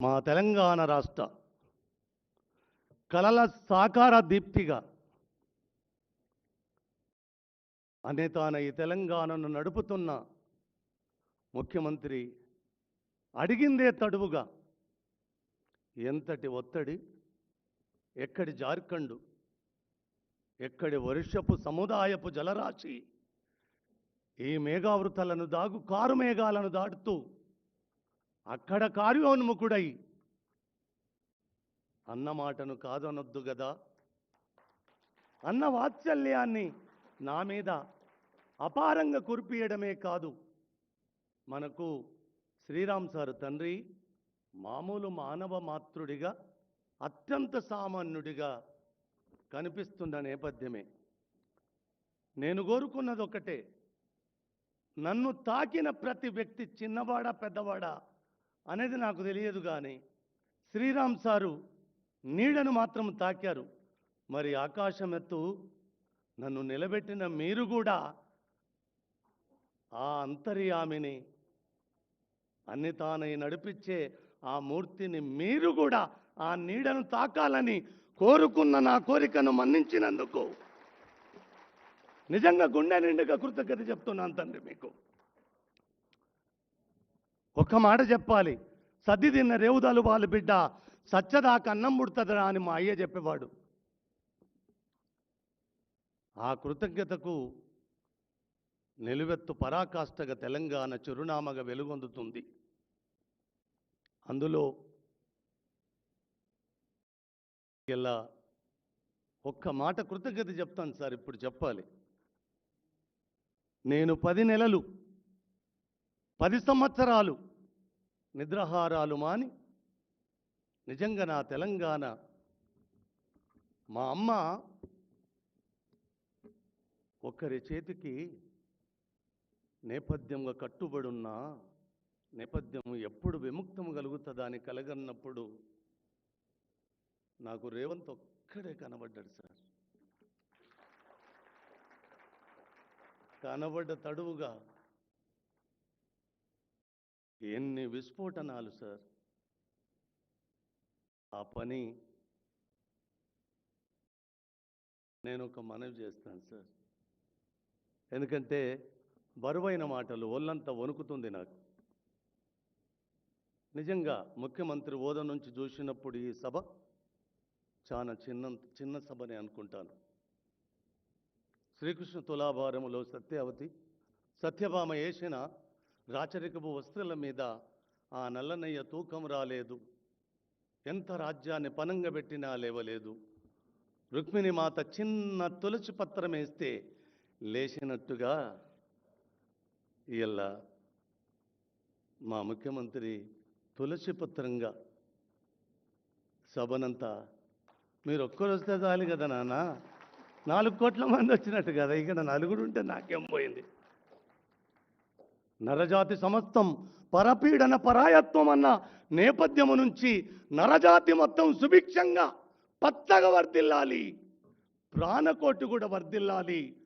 మా తెలంగాణ రాష్ట్ర కలల సాకార దీప్తిగా అనే తాన ఈ తెలంగాణను నడుపుతున్న ముఖ్యమంత్రి అడిగిందే తడువుగా ఎంతటి ఒత్తిడి ఎక్కడి జార్ఖండ్ ఎక్కడి వర్షపు సముదాయపు జలరాశి ఈ మేఘావృతలను దాగు కారు మేఘాలను దాటుతూ అక్కడ కార్యోన్ముఖుడై. అన్న మాటను కాదనొద్దు కదా అన్న వాత్సల్యాన్ని నా మీద అపారంగా కురిపియడమే కాదు. మనకు శ్రీరామ్ సార్ తండ్రి మామూలు మానవ మాతృడిగా అత్యంత సామాన్యుడిగా కనిపిస్తున్న నేపథ్యమే. నేను కోరుకున్నది ఒకటే నన్ను తాకిన ప్రతి వ్యక్తి చిన్నవాడా పెద్దవాడా అనేది నాకు తెలియదు కానీ శ్రీరామ్ సారు నీడను మాత్రం తాకారు. మరి ఆకాశం ఎత్తు నన్ను నిలబెట్టిన మీరు కూడా ఆ అంతర్యామిని అన్ని తానై నడిపించే ఆ మూర్తిని మీరు కూడా ఆ నీడను తాకాలని కోరుకున్న నా కోరికను మన్నించినందుకు నిజంగా గుండె నిండుగా కృతజ్ఞత చెప్తున్నాను తండ్రి మీకు. ఒక్క మాట చెప్పాలి. సద్ది తిన్న రేవుదాలు వాళ్ళ బిడ్డ సచ్చదాకా అన్నం ముడుతుందిరా అని మా అయ్య చెప్పేవాడు. ఆ కృతజ్ఞతకు నిలువెత్తు పరాకాష్ఠగా తెలంగాణ చిరునామగా వెలుగొందుతుంది. అందులో ఇలా ఒక్క మాట కృతజ్ఞత చెప్తాను సార్ ఇప్పుడు చెప్పాలి. నేను పది నెలలు పది సంవత్సరాలు నిద్రహారాలు మాని నిజంగా నా తెలంగాణ మా అమ్మ ఒకరి చేతికి నేపథ్యంగా కట్టుబడున్నా నేపథ్యం ఎప్పుడు విముక్తం కలుగుతుందా అని కలగన్నప్పుడు నాకు రేవంత్ ఒక్కడే కనబడ్డాడు సార్. కనబడ్డ తడువుగా ఎన్ని విస్ఫోటనాలు సార్? ఆ పని నేను ఒక మనవి చేస్తాను సార్. ఎందుకంటే బరువైన మాటలు ఒళ్ళంతా వణుకుతుంది నాకు. నిజంగా ముఖ్యమంత్రి హోదా నుంచి చూసినప్పుడు ఈ సభ చాలా చిన్న చిన్న సభని అనుకుంటాను. శ్రీకృష్ణ తులాభారములో సత్యావతి సత్యభామ వేసిన రాచరికపు వస్త్రాల మీద ఆ నల్లనయ్య తూకం రాలేదు. ఎంత రాజ్యాన్ని పనంగా పెట్టినా లేవలేదు. రుక్మిణి మాత చిన్న తులసి పత్రం వేస్తే లేచినట్టుగా ఇలా మా ముఖ్యమంత్రి తులసి పత్రంగా. సభనంతా మీరు ఒక్కరు వస్తే చాలు కదా నాన్న. నాలుగు కోట్ల మంది వచ్చినట్టు కదా. ఇక్కడ నలుగురు ఉంటే నాకేం పోయింది? నరజాతి సమస్తం పరపీడన పరాయత్వం అన్న నేపథ్యము నుంచి నరజాతి మొత్తం సుభిక్షంగా పచ్చగా వర్ధిల్లాలి. ప్రాణకోటి కూడా వర్ధిల్లాలి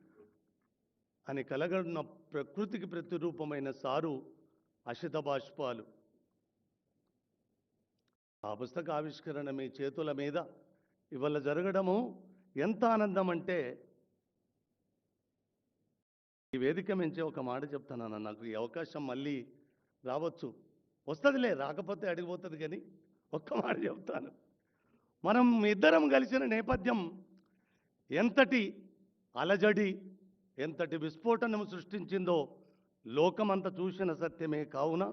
అని కలగడున్న ప్రకృతికి ప్రతిరూపమైన సారు అషిత బాష్పాలు. ఆ పుస్తక ఆవిష్కరణ మీ చేతుల మీద. ఇవాళ జరగడము ఎంత ఆనందం అంటే ఈ వేదిక మించి ఒక మాట చెప్తానన్న నాకు ఈ అవకాశం మళ్ళీ రావచ్చు. వస్తుందిలే రాకపోతే అడిగిపోతుంది కానీ ఒక్క మాట చెప్తాను. మనం ఇద్దరం కలిసిన నేపథ్యం ఎంతటి అలజడి ఎంతటి విస్ఫోటనం సృష్టించిందో లోకమంతా చూసిన సత్యమే కావున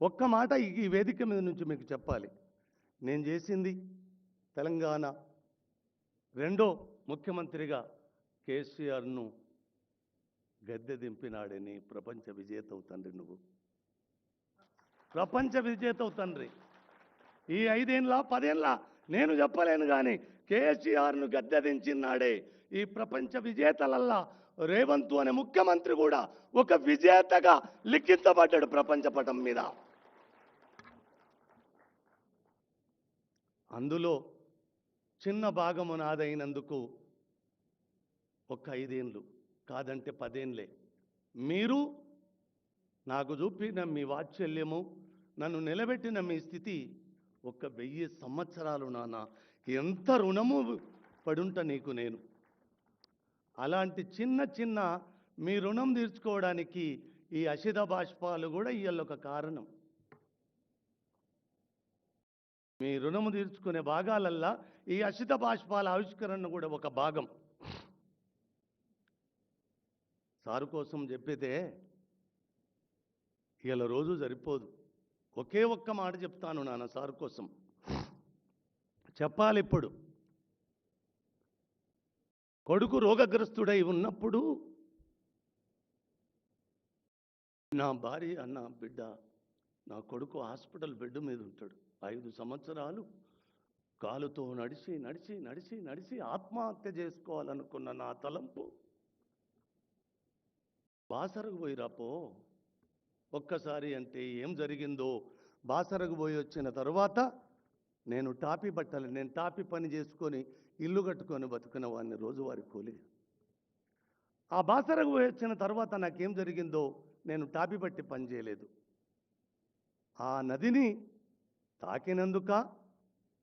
ఒక్క మాట ఈ ఈ వేదిక మీద నుంచి మీకు చెప్పాలి. నేను చేసింది తెలంగాణ రెండో ముఖ్యమంత్రిగా కేసీఆర్ను గద్దె దింపినాడని ప్రపంచ విజేతవు తండ్రి నువ్వు. ప్రపంచ విజేతవు తండ్రి. ఈ ఐదేళ్ళ పదేళ్ళ నేను చెప్పలేను కానీ కేసీఆర్ను గద్దె దించినాడే ఈ ప్రపంచ విజేతలల్లా రేవంత్ అనే ముఖ్యమంత్రి కూడా ఒక విజేతగా లిఖించబడ్డాడు ప్రపంచ పటం మీద. అందులో చిన్న భాగము నాదైనందుకు ఒక ఐదేండ్లు. కాదంటే పదేంలే. మీరు నాకు చూపిన మీ వాత్సల్యము నన్ను నిలబెట్టిన మీ స్థితి ఒక వెయ్యి సంవత్సరాలు నాన్న. ఎంత రుణము పడుంట నీకు నేను? అలాంటి చిన్న చిన్న మీ రుణం తీర్చుకోవడానికి ఈ అశిత బాష్పాలు కూడా ఇవాళ కారణం. మీ రుణము తీర్చుకునే భాగాలల్లా ఈ అశిత బాష్పాల ఆవిష్కరణ కూడా ఒక భాగం. సారు కోసం చెప్పితే ఇలా రోజు సరిపోదు. ఒకే ఒక్క మాట చెప్తాను నాన్న సారు కోసం. చెప్పాలి ఇప్పుడు. కొడుకు రోగగ్రస్తుడై ఉన్నప్పుడు నా భార్య నా బిడ్డ నా కొడుకు హాస్పిటల్ బెడ్ మీద ఉంటాడు. ఐదు సంవత్సరాలు కాలుతో నడిచి నడిచి నడిచి నడిచి ఆత్మహత్య చేసుకోవాలనుకున్న నా తలంపు బాసరకు పోయిరాపో ఒక్కసారి అంటే ఏం జరిగిందో బాసరకు పోయి వచ్చిన తరువాత నేను టాపీ బట్టలు నేను టాపీ పని చేసుకొని ఇల్లు కట్టుకొని బతుకున్న వాడిని రోజువారి కూలి. ఆ బాసరకు పోయి వచ్చిన తర్వాత నాకేం జరిగిందో నేను టాపీ బట్టి పని చేయలేదు. ఆ నదిని తాకినందుక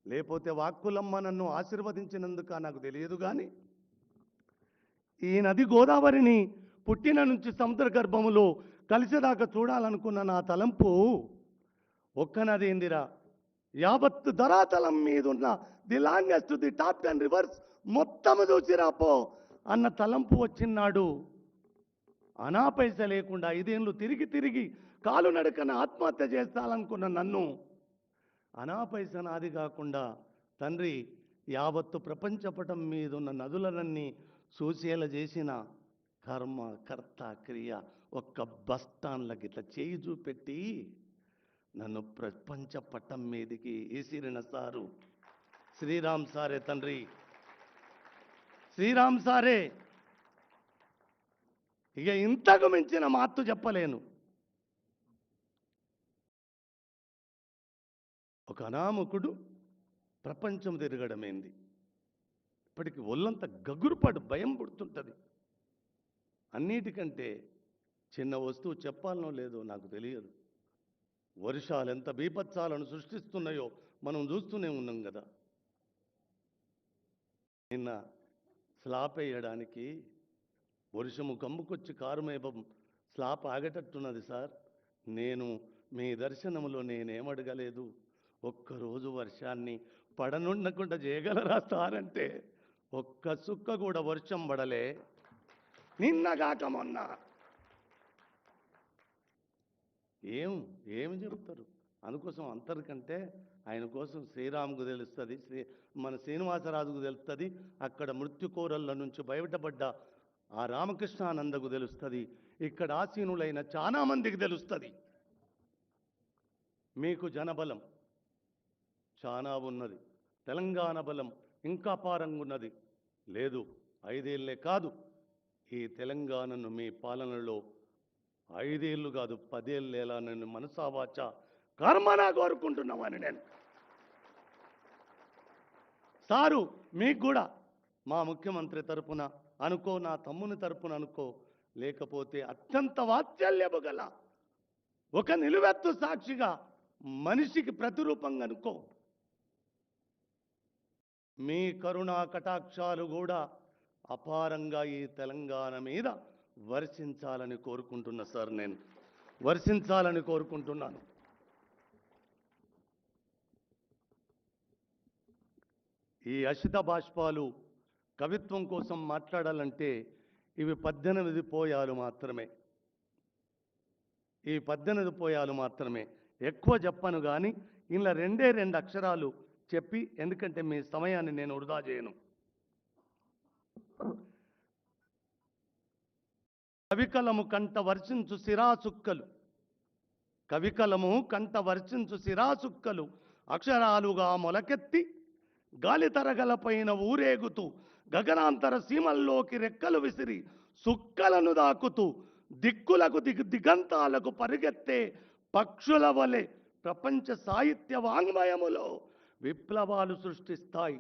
లేకపోతే వాక్కులమ్మ నన్ను ఆశీర్వదించినందుక నాకు తెలియదు కానీ ఈ నది గోదావరిని పుట్టిన నుంచి సముద్ర గర్భములో కలిసేదాకా చూడాలనుకున్న నా తలంపు ఒక్క నది ఏందిరా యావత్తు ధరాతలం మీద ఉన్న the longest the top ten rivers మొత్తం చూసిరాపో అన్న తలంపు వచ్చినాడు అనా పైస లేకుండా ఐదేళ్ళు తిరిగి తిరిగి కాలు నడకన ఆత్మహత్య చేస్తాలనుకున్న నన్ను. అనా పైస నాది కాకుండా తండ్రి యావత్తు ప్రపంచపటం మీద ఉన్న నదులనన్నీ సూచేల చేసిన కర్మ కర్త క్రియ ఒక్క బస్టాన్లకి ఇట్లా చేయి చూపెట్టి నన్ను ప్రపంచ పట్టం మీదికి ఈసిరిన సారు. శ్రీరామ్ సారే తండ్రి. శ్రీరామ్ సారే. ఇక ఇంతకు మించిన మాత్తు చెప్పలేను. ఒక అనామకుడు ప్రపంచం తిరగడమేంది. ఇప్పటికి ఒళ్ళంతా గగురుపాటు భయం పుడుతుంటుంది. అన్నిటికంటే చిన్న వస్తువు చెప్పాలనో లేదో నాకు తెలియదు. వర్షాలు ఎంత బీభత్సాలను సృష్టిస్తున్నాయో మనం చూస్తూనే ఉన్నాం కదా. నిన్న స్లాప్ వేయడానికి వర్షము కమ్ముకొచ్చి కారుమేపం స్లాప్ ఆగేటట్టున్నది సార్. నేను మీ దర్శనములో నేనేమడగలేదు ఒక్కరోజు వర్షాన్ని పడనుండకుండా చేయగలరా సార్ అంటే ఒక్క సుక్క కూడా వర్షం పడలే. నిన్నగాక మొన్న ఏం ఏమి చెప్తారు? అందుకోసం అంతరికంటే ఆయన కోసం శ్రీరాముకు తెలుస్తుంది శ్రీ మన శ్రీనివాసరాజుకు తెలుస్తుంది అక్కడ మృత్యుకోరళ్ళ నుంచి బయటపడ్డ ఆ రామకృష్ణానందకు తెలుస్తుంది ఇక్కడ ఆసీనులైన చాలా మందికి తెలుస్తుంది. మీకు జనబలం చాలా ఉన్నది తెలంగాణ బలం ఇంకా పారంగున్నది. లేదు ఐదేళ్ళే కాదు ఈ తెలంగాణను మీ పాలనలో ఐదేళ్ళు కాదు పదేళ్ళేలా నేను మనసావాచ కర్మనా కోరుకుంటున్నామని నేను. సారు మీకు కూడా మా ముఖ్యమంత్రి తరపున అనుకో నా తమ్ముని తరపున అనుకో లేకపోతే అత్యంత వాత్సల్యము గల ఒక నిలువెత్తు సాక్షిగా మనిషికి ప్రతిరూపంగా అనుకో. మీ కరుణా కటాక్షాలు కూడా అపారంగా ఈ తెలంగాణ మీద వర్షించాలని కోరుకుంటున్నా సార్ నేను. వర్షించాలని కోరుకుంటున్నాను. ఈ అషిత బాష్పాలు కవిత్వం కోసం మాట్లాడాలంటే ఇవి పద్దెనిమిది పోయాలు మాత్రమే. ఈ పద్దెనిమిది పోయాలు మాత్రమే. ఎక్కువ చెప్పను కానీ ఇలా రెండే రెండు అక్షరాలు చెప్పి ఎందుకంటే మీ సమయాన్ని నేను వృధా చేయను. కవికలము కంట వర్షించు సిరాసుక్కలు కవికలము కంట వర్షించు సిరాసుక్కలు అక్షరాలుగా మొలకెత్తి గాలి తరగలపైన ఊరేగుతూ గగనాంతర సీమల్లోకి రెక్కలు విసిరి సుక్కలను దాకుతూ దిక్కులకు దిగ్ దిగంతాలకు పరిగెత్తే పక్షుల వలె ప్రపంచ సాహిత్య వాంగ్మయములో విప్లవాలు సృష్టిస్తాయి.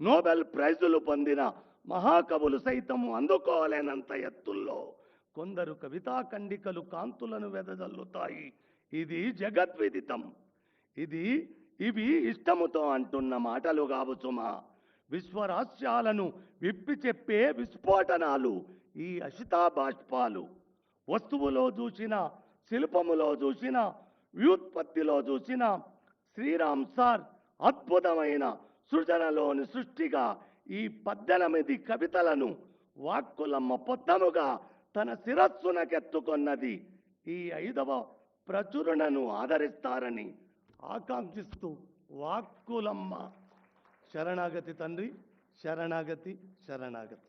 నోబెల్ ప్రైజులు పొందిన మహాకవులు సైతము అందుకోలేనంత ఎత్తుల్లో కొందరు కవితా ఖండికలు కాంతులను వెదజల్లుతాయి. ఇది జగద్విదితం. ఇది ఇవి ఇష్టముతో అంటున్న మాటలు కావు సుమా. విశ్వరాస్యాలను విప్పి చెప్పే విస్ఫోటనాలు ఈ అషితాబాష్పాలు వస్తువులో చూసిన శిల్పములో చూసిన వ్యుత్పత్తిలో చూసిన శ్రీరామ్ సార్ అద్భుతమైన సృజనలోని సృష్టిగా ఈ పద్దెనిమిది కవితలను వాక్కులమ్మ పొత్తముగా తన శిరస్సునకెత్తుకొన్నది. ఈ ఐదవ ప్రచురణను ఆదరిస్తారని ఆకాంక్షిస్తూ వాక్కులమ్మ. శరణాగతి తండ్రి శరణాగతి శరణాగతి.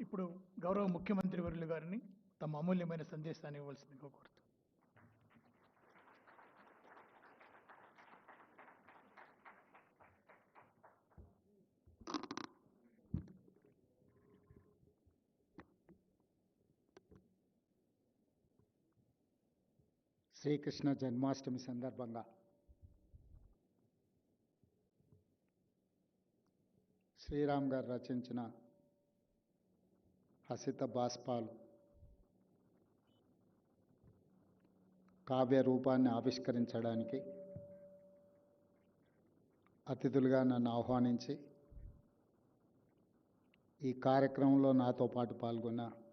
ఇప్పుడు గౌరవ ముఖ్యమంత్రి వర్యులు గారిని తమ అమూల్యమైన సందేశాన్ని ఇవ్వాల్సిందిగా కోరుతాను శ్రీకృష్ణ జన్మాష్టమి సందర్భంగా. శ్రీరామ్ గారు రచించిన హసిత బాష్పాలు కావ్య రూపాన్ని ఆవిష్కరించడానికి అతిథులుగా నన్ను ఆహ్వానించి ఈ కార్యక్రమంలో నాతో పాటు పాల్గొన్న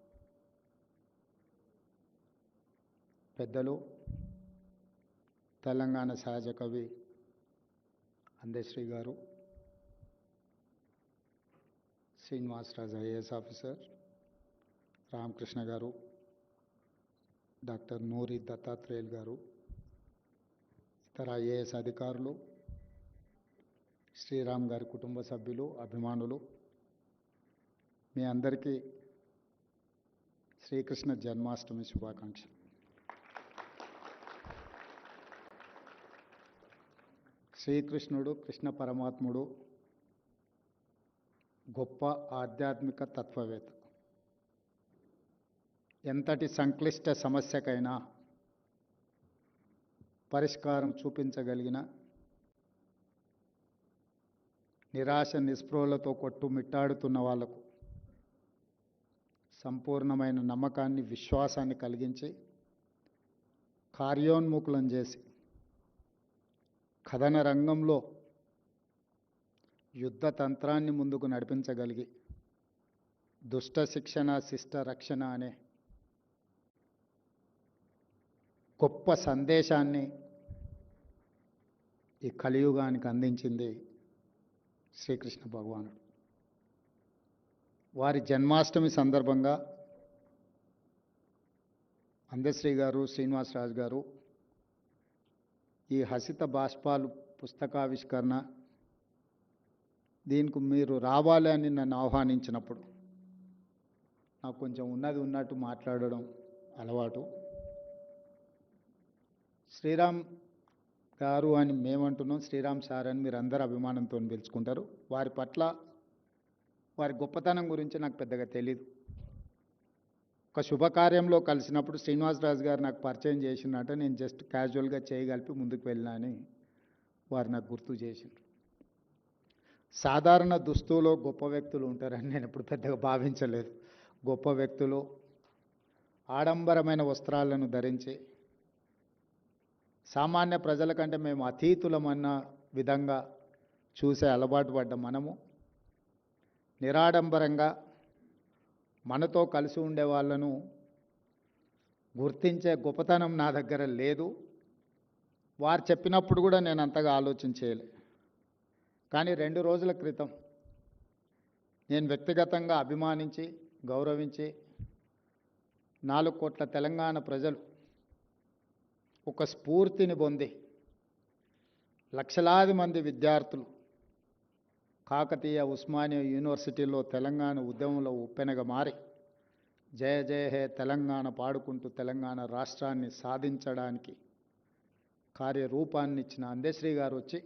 పెద్దలు తెలంగాణ సహజ కవి అందశ్రీ గారు శ్రీనివాసరాజు ఐఏఎస్ ఆఫీసర్ రామకృష్ణ గారు డాక్టర్ నూరి దత్తాత్రేయులు గారు ఇతర ఐఏఎస్ అధికారులు శ్రీరామ్ గారి కుటుంబ సభ్యులు అభిమానులు. మీ అందరికీ శ్రీకృష్ణ జన్మాష్టమి శుభాకాంక్షలు. శ్రీకృష్ణుడు కృష్ణ పరమాత్ముడు గొప్ప ఆధ్యాత్మిక తత్వవేత్త ఎంతటి సంక్లిష్ట సమస్యకైనా పరిష్కారం చూపించగలిగిన నిరాశ నిస్పృహలతో కొట్టుమిట్టాడుతున్న వాళ్ళకు సంపూర్ణమైన నమ్మకాన్ని విశ్వాసాన్ని కలిగించి కార్యోన్ముఖులను చేసి కథన రంగంలో యుద్ధ తంత్రాన్ని ముందుకు నడిపించగలిగి దుష్ట శిక్షణ శిష్ట రక్షణ అనే గొప్ప సందేశాన్ని ఈ కలియుగానికి అందించింది శ్రీకృష్ణ భగవానుడు. వారి జన్మాష్టమి సందర్భంగా అందశ్రీ గారు శ్రీనివాసరాజు గారు ఈ హసిత బాష్పాలు పుస్తకావిష్కరణ దీనికి మీరు రావాలి అని నన్ను ఆహ్వానించినప్పుడు నాకు కొంచెం ఉన్నది ఉన్నట్టు మాట్లాడడం అలవాటు. శ్రీరామ్ గారు అని మేమంటున్నాం. శ్రీరామ్ సార్ అని మీరు అందరు అభిమానంతో పిలుచుకుంటారు. వారి పట్ల వారి గొప్పతనం గురించి నాకు పెద్దగా తెలియదు ఒక శుభకార్యంలో కలిసినప్పుడు శ్రీనివాసరాజు గారు నాకు పరిచయం చేసినట్టు నేను జస్ట్ క్యాజువల్గా చేయగలిపి ముందుకు వెళ్ళినా వారు నాకు గుర్తు చేసిండ్రు. సాధారణ దుస్తులో గొప్ప వ్యక్తులు ఉంటారని నేను ఇప్పుడు పెద్దగా భావించలేదు. గొప్ప వ్యక్తులు ఆడంబరమైన వస్త్రాలను ధరించి సామాన్య ప్రజల కంటే మేము అతీతులమన్న విధంగా చూసే అలవాటు పడ్డ మనము నిరాడంబరంగా మనతో కలిసి ఉండే వాళ్ళను గుర్తించే గొప్పతనం నా దగ్గర లేదు. వారు చెప్పినప్పుడు కూడా నేను అంతగా ఆలోచన చేయలే. కానీ రెండు రోజుల క్రితం నేను వ్యక్తిగతంగా అభిమానించి గౌరవించి నాలుగు కోట్ల తెలంగాణ ప్రజలు ఒక స్ఫూర్తిని పొంది లక్షలాది మంది విద్యార్థులు కాకతీయ ఉస్మానియా యూనివర్సిటీలో తెలంగాణ ఉద్యమంలో ఉప్పెనగా మారి జయ జయ హే తెలంగాణ పాడుకుంటూ తెలంగాణ రాష్ట్రాన్ని సాధించడానికి కార్యరూపాన్నిచ్చిన అందేశ్రీ అందశ్రీ గారు వచ్చి